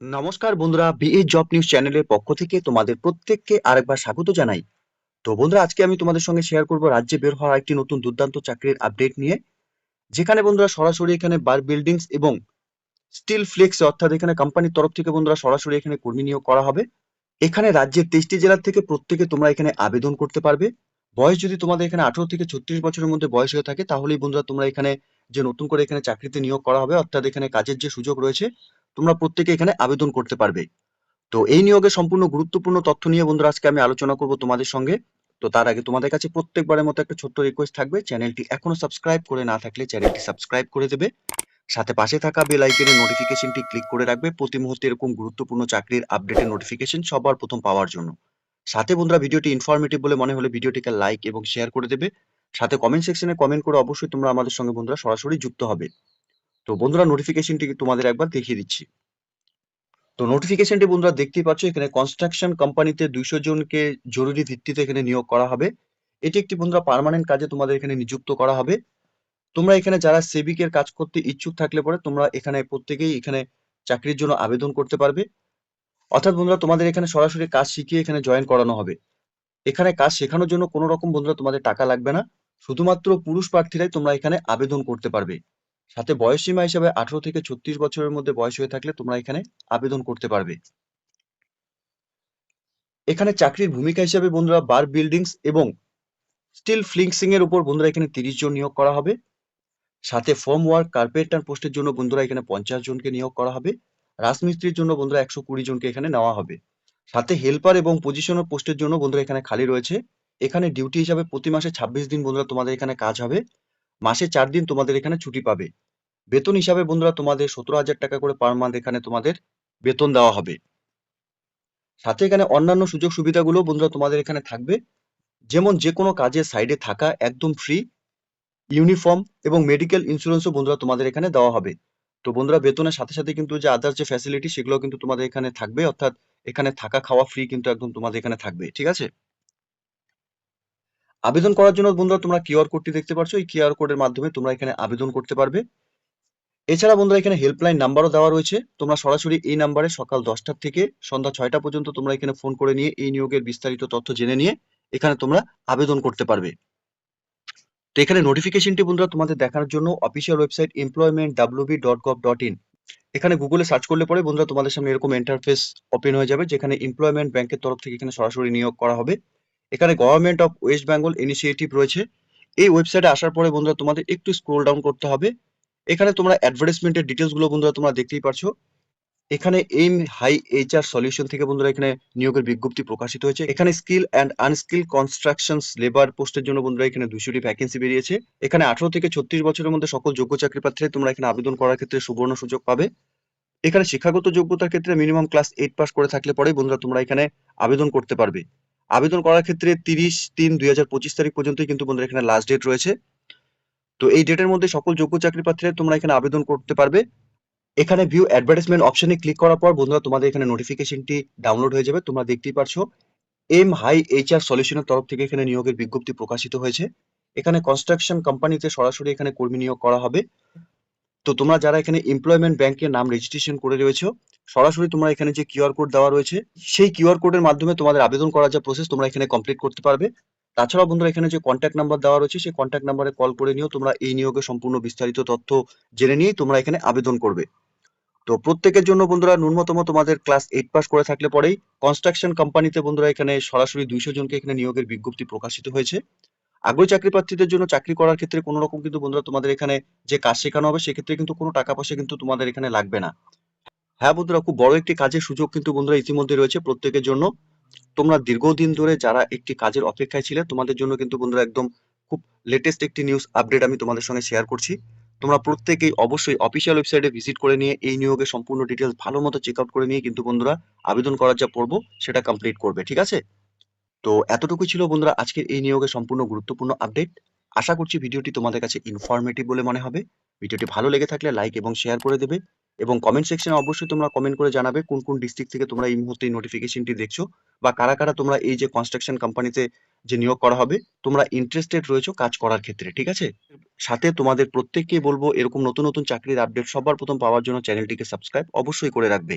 নমস্কার বন্ধুরা BA job news চ্যানেলের পক্ষ থেকে তোমাদের প্রত্যেককে আরেকবার স্বাগত জানাই। তো বন্ধুরা, আজকে আমি তোমাদের সঙ্গে শেয়ার করব রাজ্যে বের হওয়া একটি নতুন দুর্দান্ত চাকরির আপডেট নিয়ে। যেখানে বন্ধুরা, সরাসরি এখানে বার বিল্ডিংস এবং স্টিল ফ্লেক্স অর্থাৎ এখানে কোম্পানির তরফ থেকে বন্ধুরা, সরাসরি এখানে কর্মী নিয়োগ করা হবে। এখানে রাজ্যের তেইশটি জেলার থেকে প্রত্যেকে তোমরা এখানে আবেদন করতে পারবে। বয়স যদি তোমাদের এখানে আঠারো থেকে ছত্রিশ বছরের মধ্যে বয়স হয়ে থাকে, তাহলেই বন্ধুরা তোমরা এখানে যে নতুন করে এখানে চাকরিতে নিয়োগ করা হবে, অর্থাৎ এখানে কাজের যে সুযোগ রয়েছে তোমরা প্রত্যেকে এখানে আবেদন করতে পারবে। তো এই নিয়োগে সম্পূর্ণ গুরুত্বপূর্ণ তথ্য নিয়ে বন্ধুরা, আজকে আমি আলোচনা করব তোমাদের সঙ্গে। তো তার আগে তোমাদের কাছে প্রত্যেকবারের মতো একটা ছোট্ট রিকোয়েস্ট থাকবে। চ্যানেলটি এখনও সাবস্ক্রাইব করে না থাকলে চ্যানেলটি সাবস্ক্রাইব করে দেবে। সাথে পাশে থাকা বেল আইকনের নোটিফিকেশনটি ক্লিক করে রাখবে। প্রতি মুহূর্তে এরকম গুরুত্বপূর্ণ চাকরির আপডেটের নোটিফিকেশন সবার প্রথম পাওয়ার জন্য। সাথে বন্ধুরা, ভিডিওটি ইনফরমেটিভ বলে মনে হলে ভিডিওটিকে লাইক এবং শেয়ার করে দেবে। সাথে কমেন্ট সেকশনে কমেন্ট করে অবশ্যই তোমরা আমাদের সঙ্গে বন্ধুরা সরাসরি যুক্ত হবে। তো বন্ধুরা নোটিফিকেশনটি তোমাদের একবার দেখিয়ে দিচ্ছি। তো নোটিফিকেশনটি বন্ধুরা দেখতেই পাচ্ছ, এখানে কনস্ট্রাকশন কোম্পানিতে দুইশো জনকে জরুরি ভিত্তিতে এখানে নিয়োগ করা হবে। এটি একটি বন্ধুরা পার্মানেন্ট কাজে তোমাদের এখানে নিযুক্ত করা হবে। তোমরা এখানে যারা সেবিকের কাজ করতে ইচ্ছুক থাকলে পরে তোমরা এখানে প্রত্যেকেই এখানে চাকরির জন্য আবেদন করতে পারবে। অর্থাৎ বন্ধুরা তোমাদের এখানে সরাসরি কাজ শিখিয়ে এখানে জয়েন করানো হবে। এখানে কাজ শেখানোর জন্য কোনো রকম বন্ধুরা তোমাদের টাকা লাগবে না। শুধুমাত্র পুরুষ প্রার্থীরাই তোমরা এখানে আবেদন করতে পারবে। সাথে বয়স সীমা হিসাবে আঠারো থেকে ছত্রিশ বছরের মধ্যে বয়স হয়ে থাকলে তোমরা এখানে আবেদন করতে পারবে। এখানে চাকরির ভূমিকা হিসাবে বন্ধুরা বার বিল্ডিংস এবং স্টিল ফ্লিংসিং এর উপর বন্ধুরা এখানে তিরিশ জন নিয়োগ করা হবে। সাথে ফর্ম ওয়ার্ক কার্পেন্টার পোস্টের জন্য বন্ধুরা এখানে পঞ্চাশ জনকে নিয়োগ করা হবে। রাজমিস্ত্রির জন্য বন্ধুরা একশো কুড়ি জনকে এখানে নেওয়া হবে। সাথে হেল্পার এবং পজিশনার পোস্টের জন্য বন্ধুরা এখানে খালি রয়েছে। এখানে ডিউটি হিসাবে প্রতি মাসে ছাব্বিশ দিন বন্ধুরা তোমাদের এখানে কাজ হবে। মাসে চার দিন তোমাদের এখানে ছুটি পাবে। বেতন হিসাবে বন্ধুরা তোমাদের সতেরো হাজার টাকা করে পার মান্থ এখানে তোমাদের বেতন দেওয়া হবে। সাথে এখানে অন্যান্য সুযোগ সুবিধাগুলো বন্ধুরা তোমাদের এখানে থাকবে। যেমন যে কোনো কাজের সাইডে থাকা, একদম ফ্রি ইউনিফর্ম এবং মেডিকেল ইন্স্যুরেন্সও বন্ধুরা তোমাদের এখানে দেওয়া হবে। তো বন্ধুরা বেতনের সাথে সাথে কিন্তু যে আদার্স যে ফ্যাসিলিটি সেগুলো কিন্তু তোমাদের এখানে থাকবে। অর্থাৎ এখানে থাকা খাওয়া ফ্রি কিন্তু একদম তোমাদের এখানে থাকবে, ঠিক আছে? আবেদন করার জন্য বন্ধুরা তোমরা কিউআর কোডটি দেখতে পাচ্ছ এই কিউআর কোডের মাধ্যমে তোমরা এখানে আবেদন করতে পারবে। এছাড়া বন্ধুরা এখানে হেল্পলাইন নাম্বারও দেওয়া রয়েছে। তোমরা সরাসরি এই নাম্বারে সকাল দশটার থেকে সন্ধ্যা ছয়টা পর্যন্ত তোমরা এখানে ফোন করে নিয়ে এই নিয়োগের বিস্তারিত তথ্য জেনে নিয়ে এখানে তোমরা আবেদন করতে পারবে। তো এখানে নোটিফিকেশনটি বন্ধুরা তোমাদের দেখার জন্য official website employment WB dot gov dot in এখানে গুগলে সার্চ করলে পরে বন্ধুরা তোমাদের সামনে এরকম ইন্টারফেস ওপেন হয়ে যাবে, যেখানে এমপ্লয়মেন্ট ব্যাংকের তরফ থেকে এখানে সরাসরি নিয়োগ করা হবে। এখানে government of West Bengal initiative রয়েছে। এই ওয়েবসাইটে আসার পরে বন্ধুরা তোমাদের একটু স্ক্রোল ডাউন করতে হবে। এখানে তোমরা অ্যাডভার্টাইজমেন্টের ডিটেলসগুলো বন্ধুরা তোমরা দেখতেই পারছ। এখানে এইম হাই এইচআর সলিউশন থেকে বন্ধুরা এখানে নিয়োগের বিজ্ঞপ্তি প্রকাশিত হয়েছে। এখানে skill and unskill construction labour পোস্টের জন্য বন্ধুরা এখানে দুশোটি ভ্যাকেন্সি বেরিয়েছে। এখানে আঠারো থেকে ছত্রিশ বছরের মধ্যে সকল যোগ্য চাকরি প্রার্থীরা তোমরা এখানে আবেদন করার ক্ষেত্রে সুবর্ণ সুযোগ পাবে। এখানে শিক্ষাগত যোগ্যতার ক্ষেত্রে মিনিমাম ক্লাস এইট পাস করে থাকলে পরেই বন্ধুরা তোমরা এখানে আবেদন করতে পারবে। আবেদন করার ক্ষেত্রে তিরিশ তিন দুই হাজার পঁচিশ তারিখ পর্যন্তই কিন্তু বন্ধুরা এখানে লাস্ট ডেট রয়েছে। তো এই ডেটের মধ্যে সকল যোগ্য চাকরি প্রার্থীরা তোমরা এখানে আবেদন করতে পারবে। এখানে ভিউ অ্যাডভার্টাইজমেন্ট অপশনে ক্লিক করার পর বন্ধুরা তোমাদের এখানে নোটিফিকেশনটি ডাউনলোড হয়ে যাবে, তোমরা দেখতেই পারছ। এম হাই এইচআর সলিউশনের তরফ থেকে এখানে নিয়োগের বিজ্ঞপ্তি প্রকাশিত হয়েছে। এখানে কনস্ট্রাকশন কোম্পানিতে সরাসরি এখানে কর্মী নিয়োগ করা হবে। তো তোমরা যারা এখানে এমপ্লয়মেন্ট ব্যাংকের নাম রেজিস্ট্রেশন করে রয়েছে, সরাসরি তোমরা এখানে যে কিউআর কোড দেওয়া রয়েছে, সেই কিউআর কোডের মাধ্যমে তোমাদের আবেদন করার যে প্রসেস তোমরা এখানে কমপ্লিট করতে পারবে। তাছাড়াও বন্ধুরা, এখানে যে কন্ট্যাক্ট নাম্বার দেওয়া রয়েছে, সেই কন্ট্যাক্ট নাম্বারে কল করে নিয়েও তোমরা এই নিয়োগের সম্পূর্ণ বিস্তারিত তথ্য জেনে নিয়েই তোমরা এখানে আবেদন করবে। তো প্রত্যেকের জন্য বন্ধুরা, ন্যূনতম তোমাদের ক্লাস এইট পাস করে থাকলে পরেই কনস্ট্রাকশন কোম্পানিতে বন্ধুরা এখানে সরাসরি দুইশো জনকে এখানে নিয়োগের বিজ্ঞপ্তি প্রকাশিত হয়েছে। আগ্রহী চাকরি প্রার্থীদের জন্য চাকরি করার ক্ষেত্রে কোনো রকম কিন্তু বন্ধুরা তোমাদের এখানে যে কাজ শেখানো হবে, সেক্ষেত্রে কিন্তু কোনো টাকা পয়সা কিন্তু তোমাদের এখানে লাগবে না। হ্যাঁ বন্ধুরা, খুব বড় একটি কাজের সুযোগ কিন্তু বন্ধুরা ইতিমধ্যে রয়েছে প্রত্যেকের জন্য। তোমরা দীর্ঘদিন ধরে যারা একটি কাজের অপেক্ষায় ছিলে, তোমাদের জন্য কিন্তু বন্ধুরা একদম খুব লেটেস্ট একটি নিউজ আপডেট আমি তোমাদের সঙ্গে শেয়ার করছি। তোমরা প্রত্যেকেই অবশ্যই অফিসিয়াল ওয়েবসাইটে ভিজিট করে নিয়ে এই নিয়োগের সম্পূর্ণ ডিটেলস ভালো মতো চেক আউট করে নিয়ে কিন্তু বন্ধুরা আবেদন করার যা পড়ব সেটা কমপ্লিট করবে, ঠিক আছে? তো এতটুকু ছিল বন্ধুরা আজকের এই নিয়োগের সম্পূর্ণ গুরুত্বপূর্ণ আপডেট আশা করছি ভিডিওটি তোমাদের কাছে ইনফরমেটিভ বলে মনে হবে। ভিডিওটি ভালো লেগে থাকলে লাইক এবং শেয়ার করে দেবে এবং কমেন্ট সেকশনে অবশ্যই তোমরা কমেন্ট করে জানাবে কোন কোন ডিস্ট্রিক্ট থেকে তোমরা এই মুহূর্তে নোটিফিকেশনটি দেখছ বা কারা কারা তোমরা এই যে কনস্ট্রাকশন কোম্পানিতে যে নিয়োগ করা হবে, তোমরা ইন্টারেস্টেড রয়েছো কাজ করার ক্ষেত্রে, ঠিক আছে? সাথে তোমাদের প্রত্যেককে বলব এরকম নতুন নতুন চাকরির আপডেট সবার প্রথম পাওয়ার জন্য চ্যানেলটিকে সাবস্ক্রাইব অবশ্যই করে রাখবে।